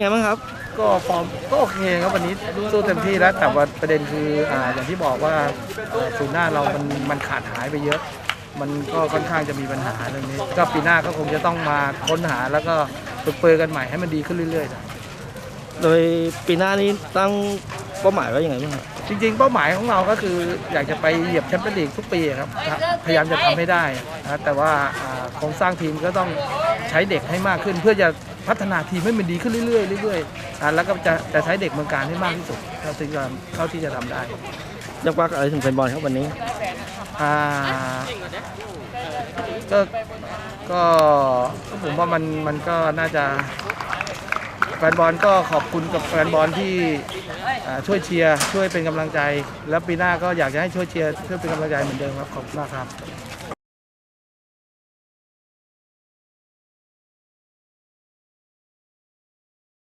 ไงบ้างครับ ก็ฟอร์มก็โอเคครับวันนี้สู้เต็มที่แล้ว แต่ว่าประเด็นคืออ่าอย่างที่บอกว่าเอ่อศูนย์หน้าเรามันมันขาดหายไปเยอะ มันก็ค่อนข้างจะมีปัญหาเรื่องนี้ ก็ปีหน้าก็คงจะต้องมาค้นหาแล้วก็ฝึกเปรย์กันใหม่ให้มันดีขึ้นเรื่อยๆนะโดยปีหน้านี้ตั้งเป้าหมายไว้ยังไงบ้างครับจริงๆ เป้าหมายของเราก็คืออยากจะไปเหยียบแชมเปี้ยนลีกทุกปีครับ พยายามจะทำให้ได้นะแต่ว่าอ่าโครงสร้างทีมก็ต้องใช้เด็กให้มากขึ้นเพื่อจะ พัฒนาทีมให้มันดีขึ้นเรื่อยๆเรื่อยๆอ่าแล้วก็จะจะใช้เด็กเมืองการให้มากที่สุดเท่าที่จะเท่าที่จะทำได้อยากฝากอะไรถึงแฟนบอลครับวันนี้อ่าก็ก็ก็ผมว่ามันมันก็น่าจะแฟนบอลก็ขอบคุณกับแฟนบอลที่อ่าช่วยเชียร์ช่วยเป็นกำลังใจ แล้วปีหน้าก็อยากจะให้ช่วยเชียร์ช่วยเป็นกำลังใจเหมือนเดิมครับขอบคุณมากครับ